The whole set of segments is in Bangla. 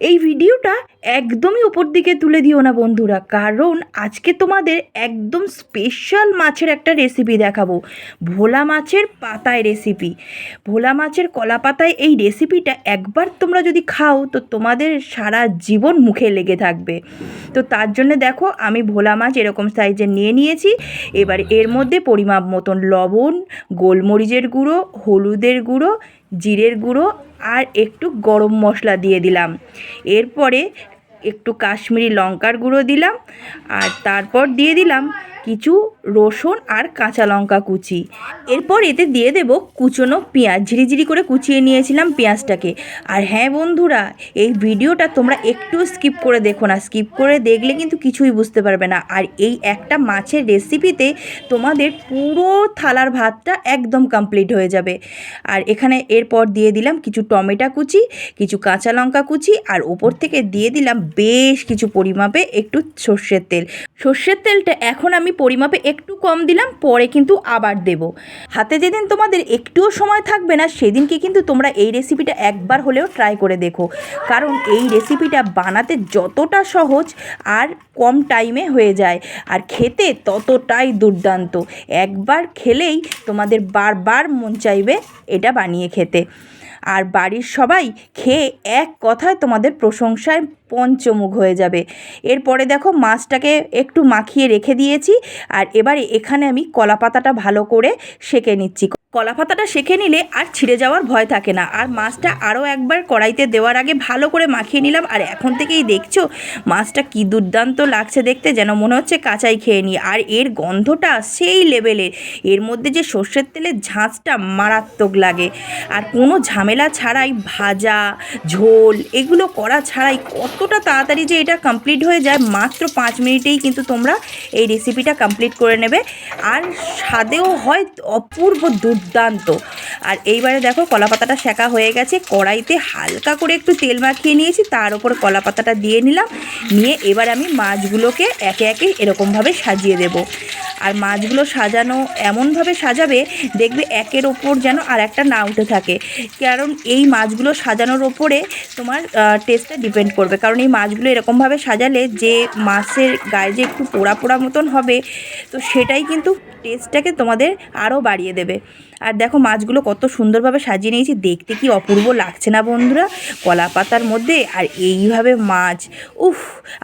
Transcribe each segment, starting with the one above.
এই ভিডিওটা একদমই ওপর দিকে তুলে দিও না বন্ধুরা, কারণ আজকে তোমাদের একদম স্পেশাল মাছের একটা রেসিপি দেখাবো। ভোলা মাছের পাতায় রেসিপি ভোলা মাছের কলা পাতায় এই রেসিপিটা একবার তোমরা যদি খাও, তো তোমাদের সারা জীবন মুখে লেগে থাকবে। তো তার জন্য দেখো, আমি ভোলা মাছ এরকম সাইজে নিয়ে নিয়েছি। এবার এর মধ্যে পরিমাপ মতন লবণ, গোলমরিচের গুঁড়ো, হলুদের গুঁড়ো জিরের গুঁড়ো আর একটু গরম মশলা দিয়ে দিলাম। এরপরে একটু কাশ্মীরি লঙ্কার গুঁড়ো দিলাম আর তারপর দিয়ে দিলাম কিছু রসুন আর কাঁচা লঙ্কা কুচি। এরপর এতে দিয়ে দেব কুচনো পেঁয়াজ। ঝিরিঝিরি করে কুচিয়ে নিয়েছিলাম পেঁয়াজটাকে। আর হ্যাঁ বন্ধুরা, এই ভিডিওটা তোমরা একটু স্কিপ করে দেখো না। স্কিপ করে দেখলে কিন্তু কিছুই বুঝতে পারবে না। আর এই একটা মাছের রেসিপিতে তোমাদের পুরো থালার ভাতটা একদম কমপ্লিট হয়ে যাবে। আর এখানে এরপর দিয়ে দিলাম কিছু টমেটো কুচি, কিছু কাঁচা লঙ্কা কুচি, আর ওপর থেকে দিয়ে দিলাম বেশ কিছু পরিমাপে একটু সর্ষের তেল। সর্ষের তেলটা এখন আমি পরিমাপে একটু কম দিলাম, পরে কিন্তু আবার দেব। হাতে যেদিন তোমাদের একটুও সময় থাকবে না, সেদিনকে কিন্তু তোমরা এই রেসিপিটা একবার হলেও ট্রাই করে দেখো। কারণ এই রেসিপিটা বানাতে যতটা সহজ আর কম টাইমে হয়ে যায়। আর খেতে ততটাই দুর্দান্ত। একবার খেলেই তোমাদের বারবার মন চাইবে এটা বানিয়ে খেতে। আর বাড়ির সবাই খেয়ে এক কথায় তোমাদের প্রশংসায় পঞ্চমুখ হয়ে যাবে। এরপরে দেখো মাছটাকে একটু মাখিয়ে রেখে দিয়েছি আর এবারে এখানে আমি কলা পাতাটা ভালো করে সেঁকে নিচ্ছি। কলা পাতাটা নিলে আর ছিঁড়ে যাওয়ার ভয় থাকে না। আর মাছটা আরও একবার কড়াইতে দেওয়ার আগে ভালো করে মাখিয়ে নিলাম। আর এখন থেকেই দেখছ মাছটা কি দুর্দান্ত লাগছে দেখতে, যেন মনে হচ্ছে কাঁচাই খেয়ে নিই। আর এর গন্ধটা সেই লেভেলের এর মধ্যে যে সর্ষের তেলের ঝাঁঝটা মারাত্মক লাগে। আর কোনো ঝামেলা ছাড়াই ভাজা, ঝোল এগুলো করা ছাড়াই কতটা তাড়াতাড়ি যে এটা কমপ্লিট হয়ে যায়, মাত্র পাঁচ মিনিটেই কিন্তু তোমরা এই রেসিপিটা কমপ্লিট করে নেবে। আর স্বাদেও হয় অপূর্ব দুর্দান্ত। আর এইবারে দেখো কলা পাতাটা সেঁকা হয়ে গেছে। কড়াইতে হালকা করে একটু তেল মাখিয়ে নিয়েছি, তার উপর কলা পাতাটা দিয়ে নিলাম। নিয়ে এবার আমি মাছগুলোকে একে একে এরকমভাবে সাজিয়ে দেব। আর মাছগুলো সাজানো এমনভাবে সাজাবে, দেখবে একের ওপর যেন আর একটা না উঠে থাকে। কারণ এই মাছগুলো সাজানোর ওপরে তোমার টেস্টটা ডিপেন্ড করবে। কারণ এই মাছগুলো এরকমভাবে সাজালে যে মাছের গায়ে যে একটু পোড়া পোড়া মতন হবে, তো সেটাই কিন্তু টেস্টটাকে তোমাদের আরও বাড়িয়ে দেবে। আর দেখো মাছগুলো কত সুন্দরভাবে সাজিয়ে নিয়েছি, দেখতে কি অপূর্ব লাগছে না বন্ধুরা? কলা পাতার মধ্যে আর এইভাবে মাছ, উফ!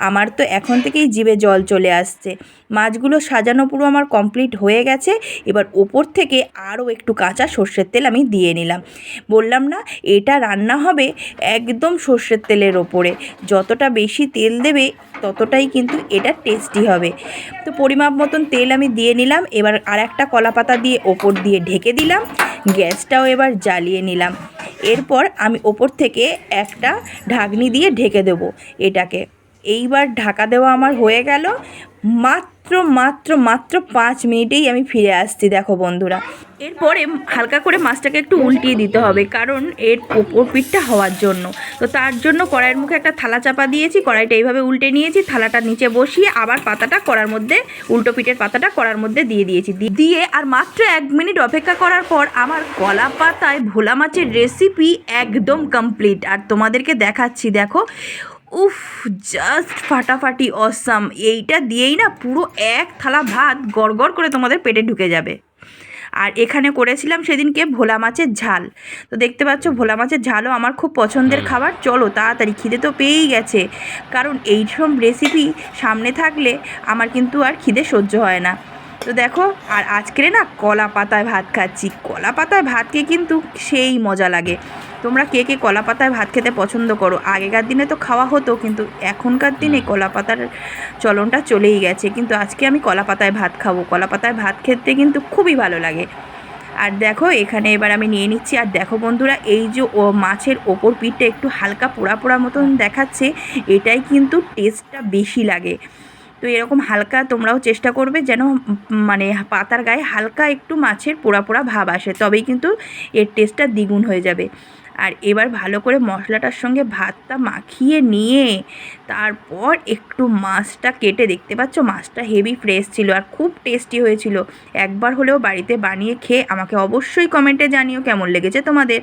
আমার তো এখন থেকেই জিভে জল চলে আসছে। মাছগুলো সাজানো পুরো আমার কমপ্লিট হয়ে গেছে। এবার ওপর থেকে আরও একটু কাঁচা সর্ষের তেল আমি দিয়ে নিলাম। বললাম না, এটা রান্না হবে একদম সর্ষের তেলের ওপরে। যতটা বেশি তেল দেবে, ততটাই কিন্তু এটা টেস্টি হবে। তো পরিমাপ মতন তেল আমি দিয়ে নিলাম। এবার আর একটা কলা পাতা দিয়ে ওপর দিয়ে ঢেকে দিলাম। গ্যাসটাও এবার জ্বালিয়ে নিলাম। এরপর আমি ওপর থেকে একটা ঢাকনি দিয়ে ঢেকে দেবো এটাকে। এইবার ঢাকা দেওয়া আমার হয়ে গেল। মাত্র মাত্র মাত্র পাঁচ মিনিটেই আমি ফিরে আসছি, দেখো বন্ধুরা। এরপরে হালকা করে মাছটাকে একটু উল্টিয়ে দিতে হবে, কারণ এর ওপর পিঠটা হওয়ার জন্য। তো তার জন্য কড়াইয়ের মুখে একটা থালা চাপা দিয়েছি, কড়াইটা এইভাবে উল্টে নিয়েছি, থালাটা নিচে বসিয়ে আবার পাতাটা কড়ার মধ্যে, উল্টো পিঠের পাতাটা কড়ার মধ্যে দিয়ে দিয়েছি। দিয়ে আর মাত্র এক মিনিট অপেক্ষা করার পর আমার কলা পাতায় ভোলা মাছের রেসিপি একদম কমপ্লিট আর তোমাদেরকে দেখাচ্ছি, দেখো উফ জাস্ট ফাটাফাটি অসাম এইটা দিয়েই না পুরো এক থালা ভাত গড়গড় করে তোমাদের পেটে ঢুকে যাবে। আর এখানে করেছিলাম সেদিনকে ভোলা মাছের ঝাল। তো দেখতে পাচ্ছ ভোলা মাছের ঝালও আমার খুব পছন্দের খাবার। চলো তাড়াতাড়ি খিদে তো পেয়েই গেছে। কারণ এইসব রেসিপি সামনে থাকলে আমার কিন্তু আর খিদে সহ্য হয় না। তো দেখো আর আজকের না কলা পাতায় ভাত খাচ্ছি। কলা পাতায় ভাতকে কিন্তু সেই মজা লাগে। তোমরা কে কে কলা পাতায় ভাত খেতে পছন্দ করো? আগেকার দিনে তো খাওয়া হতো কিন্তু এখনকার দিনে কলা পাতার চলনটা চলেই গেছে। কিন্তু আজকে আমি কলা পাতায় ভাত খাব। কলা পাতায় ভাত খেতে কিন্তু খুবই ভালো লাগে। আর দেখো এখানে এবার আমি নিয়ে নিচ্ছি। আর দেখো বন্ধুরা এই যে ও মাছের ওপর পিঠটা একটু হালকা পোড়া পোড়া মতন দেখাচ্ছে এটাই কিন্তু টেস্টটা বেশি লাগে। তো এরকম হালকা তোমরাও চেষ্টা করবে যেন মানে পাতার গায়ে হালকা একটু মাছের পোড়া পোড়া ভাব আসে তবেই কিন্তু এর টেস্টটা দ্বিগুণ হয়ে যাবে। আর এবার ভালো করে মশলাটার সঙ্গে ভাতটা মাখিয়ে নিয়ে তারপর একটু মাছটা কেটে, দেখতে পাচ্ছ মাছটা হেভি ফ্রেশ ছিল আর খুব টেস্টি হয়েছিল। একবার হলেও বাড়িতে বানিয়ে খেয়ে আমাকে অবশ্যই কমেন্টে জানিও কেমন লেগেছে তোমাদের।